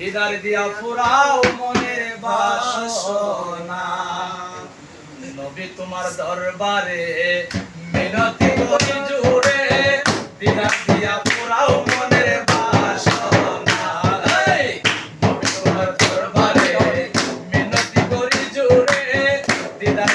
দিদার দিয়া পুরাও মনের বাসনা। তোমার দরবারে মিনতি করি জুড়ে। দিদার দিয়া পুরাও মনের বাসনা। তোমার দরবারে মিনতি করি জুড়ে। দিদার